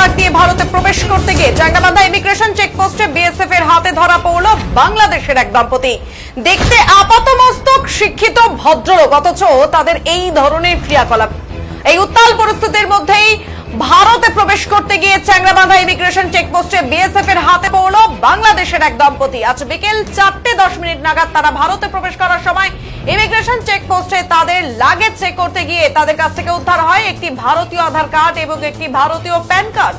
Card দিয়ে ভারতে প্রবেশ করতে গিয়ে জাঙ্গাবান্ধা ইমিগ্রেশন চেকপোস্টে বিএসএফ এর হাতে ধরা পড়ল বাংলাদেশের এক দম্পতি। দেখতে আপাতমস্তক শিক্ষিত ভদ্রলোক, অথচ তাদের এই ধরনের ক্রিয়াকলাপ। এই উত্তাল পরিস্থিতির মধ্যেই ভারতে প্রবেশ করতে গিয়ে চ্যাংরাবান্ধা ইমিগ্রেশন চেকপোস্টে বিএসএফ এর হাতে পড়ল বাংলাদেশের এক দম্পতি। আজ বিকেল চারটে দশ মিনিট নাগাদ তারা ভারতে প্রবেশ করার সময় ইমিগ্রেশন চেকপোস্টে তাদের লাগেজ চেক করতে গিয়ে তাদের কাছ থেকে উদ্ধার হয় একটি ভারতীয় আধার কার্ড এবং একটি ভারতীয় প্যান কার্ড।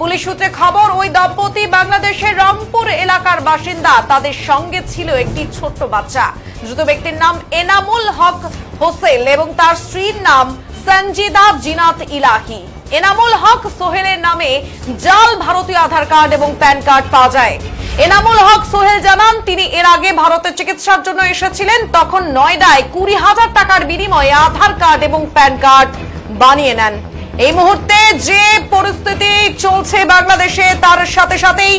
পুলিশ সূত্রে খবর, ওই দম্পতি বাংলাদেশের রংপুর এলাকার বাসিন্দা। তাদের সঙ্গে ছিল একটি ছোট্ট বাচ্চা। দ্রুত ব্যক্তির নাম এনামুল হক হোসেল এবং তার স্ত্রীর নাম সঞ্জিদা জিনাত ইলাহি। এনামুল হক সোহেলের নামে জাল ভারতীয় আধার কার্ড এবং প্যান কার্ড পাওয়া যায়। এনামুল হক সোহেল জানান, তিনি এর আগে ভারতে চিকিৎসার জন্য এসেছিলেন, তখন নয়ডায় কুড়ি হাজার টাকার বিনিময়ে আধার কার্ড এবং প্যান কার্ড বানিয়ে নেন। এই মুহূর্তে যে পরিস্থিতি চলছে বাংলাদেশে, তার সাথে সাথেই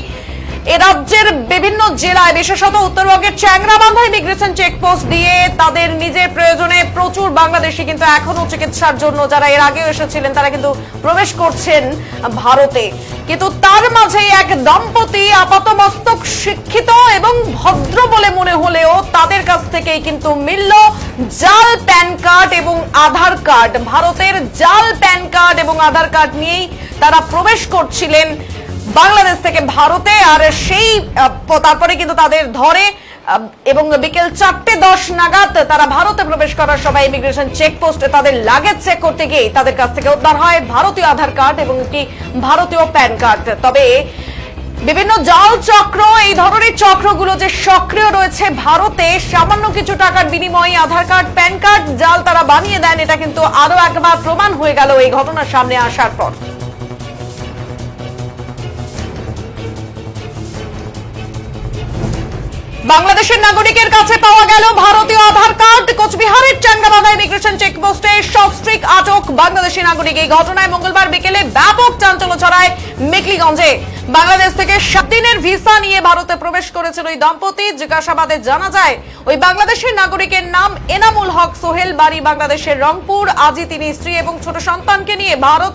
এ রাজ্যের বিভিন্ন জেলায়, বিশেষত উত্তরবঙ্গের চ্যাংরাবান্ধা ইমিগ্রেশন চেকপোস্ট দিয়ে তাদের নিজের প্রয়োজনে প্রচুর বাংলাদেশি কিন্তু এখনও চিকিৎসার জন্য যারা এর আগেও এসেছিলেন, তারা কিন্তু প্রবেশ করছেন ভারতে। কিন্তু তার মাঝে এক দম্পতি আপাতমস্তক শিক্ষিত এবং ভদ্র বলে মনে হলেও তাদের কাছ থেকেই কিন্তু মিলল জাল প্যান কার্ড এবং আধার কার্ড। ভারতের জাল প্যান কার্ড এবং আধার কার্ড নিয়েই তারা প্রবেশ করছিলেন বাংলাদেশ থেকে ভারতে, আর সেই তারপরে কিন্তু তাদের ধরে এবং বিকেল চারটে দশ নাগাদ তারা ভারতে প্রবেশ করার সময় ইমিগ্রেশন চেকপোস্টে তাদের লাগেজ চেক করতে গিয়ে তাদের কাছ থেকে উদ্ধার হয় ভারতীয় আধার কার্ড এবং একটি ভারতীয় প্যান কার্ড। তবে বিভিন্ন জাল চক্র, এই ধরনের চক্রগুলো যে সক্রিয় রয়েছে ভারতে, সামান্য কিছু টাকার বিনিময়ে আধার কার্ড, প্যান কার্ড, জাল তারা বানিয়ে দেন, এটা কিন্তু আরও একবার প্রমাণ হয়ে গেল এই ঘটনার সামনে আসার পর। বাংলাদেশের নাগরিকের কাছে পাওয়া গেল ভারতীয় আধার কার্ড। কোচবিহারের চাঙ্গাবান্ধা ইমিগ্রেশন চেকপোস্টে সস্ত্রিক আটক। বাংলাদেশি নাগরিক এই ঘটনায় মঙ্গলবার বিকেলে ব্যাপক চাঞ্চল্য ছড়ায় মেকলিগঞ্জে। বাংলাদেশ থেকে সাত দিনের ভিসা নিয়ে ভারতে প্রবেশ করেছিল ওই দম্পতি। জিজ্ঞাসাবাদে জানা যায়, ওই বাংলাদেশের নাগরিকের নাম এনামুল হক সোহেল, বাড়ি বাংলাদেশের রংপুর। আজই তিনি স্ত্রী এবং ছোট সন্তানকে নিয়ে ভারত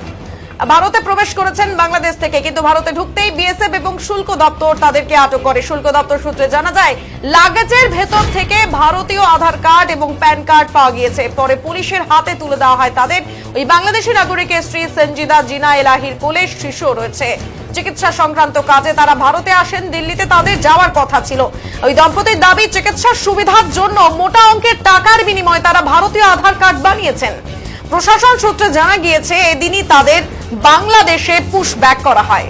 ভারতে প্রবেশ করেছেন বাংলাদেশ থেকে, কিন্তু ভারতে ঢুকতেই বিএসএফ এবং শুল্ক দপ্তর তাদেরকে আটক করে। শুল্ক দপ্তর সূত্রে জানা যায়, লাগেজের ভেতর থেকে ভারতীয় আধার কার্ড এবং প্যান কার্ড পাওয়া গিয়েছে। পরে পুলিশের হাতে তুলে দেওয়া হয় তাদের। ওই বাংলাদেশি নাগরিকের স্ত্রী সঞ্জিদা জিনা এলাহির কোলে শিশু রয়েছে। চিকিৎসা সংক্রান্ত কাজে তারা ভারতে আসেন, দিল্লিতে তাদের যাওয়ার কথা ছিল। ওই দম্পতির দাবি, চিকিৎসার সুবিধার জন্য মোটা অঙ্কের টাকার বিনিময়ে তারা ভারতীয় আধার কার্ড বানিয়েছেন। প্রশাসন সূত্রে জানা গিয়েছে, এদিনই তাদের বাংলাদেশে পুশব্যাক করা হয়।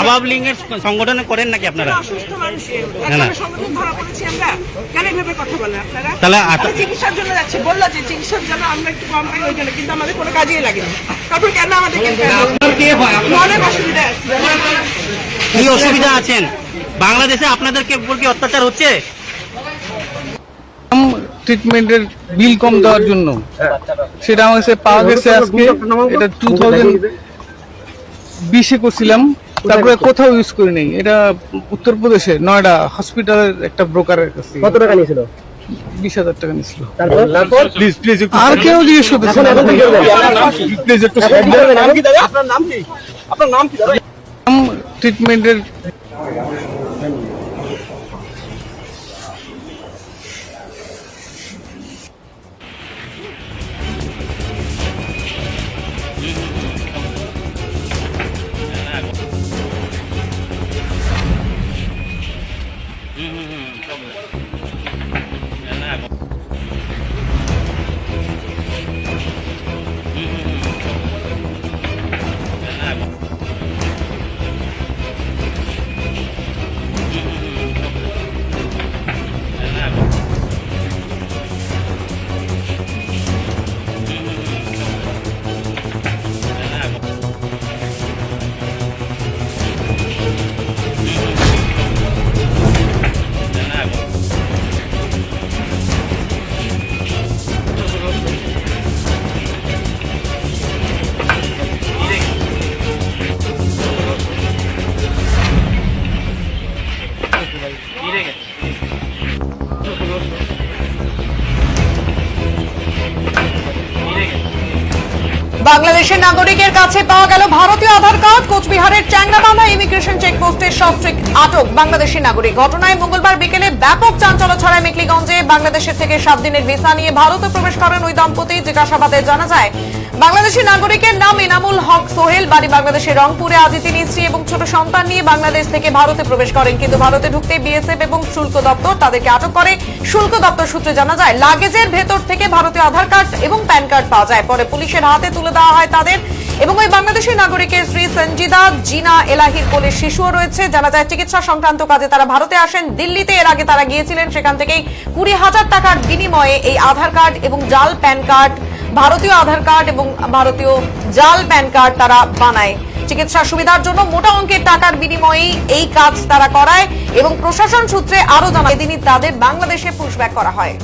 আবাবলিং এর সংগঠনে করেন নাকি আপনারা? না, না। একজনের সংগঠন ধরা পড়েছি আমরা। কেন এভাবে কথা বলেন আপনারা? তাহলে চিকিৎসার জন্য যাচ্ছি। বলল যে চিকিৎসার জন্য আমরা একটু কম পাই ওই জন্য। কিন্তু আমাদের কোনো কাজেই লাগেনি তারপর কেন আমাদেরকে অনেক অসুবিধা কি অসুবিধা আছেন? বাংলাদেশে আপনাদের কে উপর কি অত্যাচার হচ্ছে? ট্রিটমেন্টের বিল কম দেওয়ার জন্য। সেটা আমার কাছে পাওয়া গেছে আজকে। এটা টু থাউজেন্ড বিশে করছিলাম। তারপরে কোথাও ইউজ করি নাই। এটা উত্তরপ্রদেশে নয়ডা হসপিটালের একটা ব্রোকারের কাছে। কত টাকা নিয়েছিল? বিশ হাজার টাকা তারপর? প্লিজ প্লিজ আর কেউ জিজ্ঞেস করতেছে প্লিজ একটু নাম কি দাদা আপনার নাম কি? আপনার নাম কি ট্রিটমেন্টের বাংলাদেশের নাগরিকের কাছে পাওয়া গেল ভারতীয় আধার কার্ড। কোচবিহারের চ্যাংরাবান্ধা ইমিগ্রেশন চেকপোস্টের সস্ত্রিক আটক বাংলাদেশি নাগরিক। ঘটনায় মঙ্গলবার বিকেলে ব্যাপক চাঞ্চল্য ছড়ায় মেকলিগঞ্জে। বাংলাদেশের থেকে সাত দিনের ভিসা নিয়ে ভারতে প্রবেশ করেন ওই দম্পতি। জিজ্ঞাসাবাদে জানা যায় বাংলাদেশি নাগরিকের নাম এনামুল হক সোহেল। বাড়ি বাংলাদেশের রংপুরে আজ তিনি স্ত্রী এবং ছোট সন্তান নিয়ে বাংলাদেশ থেকে ভারতে প্রবেশ করেন। কিন্তু ভারতে ঢুকতে বিএসএফ এবং শুল্ক দপ্তর তাদেরকে আটক করে। শুল্ক দপ্তর সূত্রে জানা যায়, লাগেজের ভেতর থেকে ভারতীয় আধার কার্ড এবং প্যান কার্ড পাওয়া যায়। পরে পুলিশের হাতে তুলে দেওয়া হয় তাদের। এবং ওই বাংলাদেশি নাগরিকের স্ত্রী সঞ্জিদা, জিনা এলাহির কোলে শিশুও রয়েছে। জানা যায়, চিকিৎসা সংক্রান্ত কাজে তারা ভারতে আসেন। দিল্লিতে এর আগে তারা গিয়েছিলেন। সেখান থেকেই কুড়ি হাজার টাকার বিনিময়ে এই আধার কার্ড এবং জাল প্যান কার্ড, ভারতীয় আধার কার্ড এবং ভারতীয় জাল প্যান কার্ড তারা বানায়। চিকিৎসা সুবিধার জন্য মোটা অঙ্কের টাকার বিনিময়েই এই কাজ তারা করায় এবং প্রশাসন সূত্রে আরও জানা এদিনই তাদের বাংলাদেশে পুশব্যাক করা হয়।